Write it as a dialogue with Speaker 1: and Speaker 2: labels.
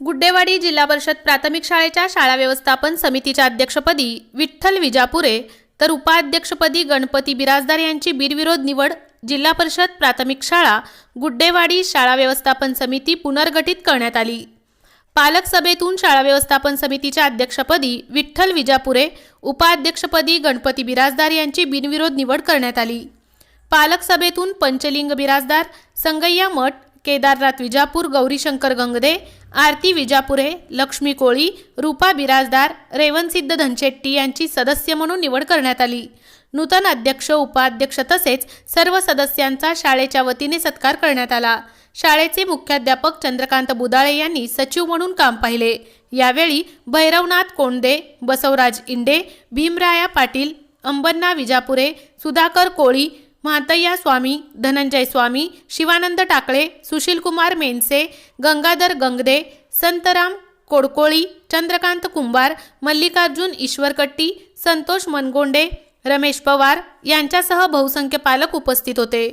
Speaker 1: गुड्डेवाडी जिल्हा परिषद प्राथमिक शाळेच्या शाळा व्यवस्थापन समितीच्या अध्यक्षपदी विठ्ठल विजापुरे तर उपाध्यक्षपदी गणपती बिराजदार यांची बिनविरोध निवड जिल्हा परिषद प्राथमिक शाळा गुड्डेवाडी शाळा व्यवस्थापन समिती पुनर्गठित करण्यात आली. पालक सभेतून शाळा व्यवस्थापन समितीच्या अध्यक्षपदी विठ्ठल विजापुरे उपाध्यक्षपदी गणपती बिराजदार यांची बिनविरोध निवड करण्यात आली. पालक सभेतून पंचलिंग बिराजदार संगय्या मठ केदारनाथ विजापूर गौरीशंकर गंगदे आरती विजापुरे लक्ष्मी कोळी रूपा बिराजदार रेवनसिद्ध धनशेट्टी यांची सदस्य म्हणून निवड करण्यात आली. नूतन अध्यक्ष उपाध्यक्ष तसेच सर्व सदस्यांचा शाळेच्या वतीने सत्कार करण्यात आला. शाळेचे मुख्याध्यापक चंद्रकांत बुदाळे यांनी सचिव म्हणून काम पाहिले. यावेळी भैरवनाथ कोंडे बसवराज इंडे भीमराया पाटील अंबन्ना विजापुरे सुधाकर कोळी महातय्या स्वामी धनंजय स्वामी शिवानंद टाकळे सुशीलकुमार मेनसे गंगाधर गंगदे संतराम कोडकोळी चंद्रकांत कुंभार मल्लिकार्जुन ईश्वरकट्टी संतोष मनगोंडे रमेश पवार यांच्यासह बहुसंख्य पालक उपस्थित होते.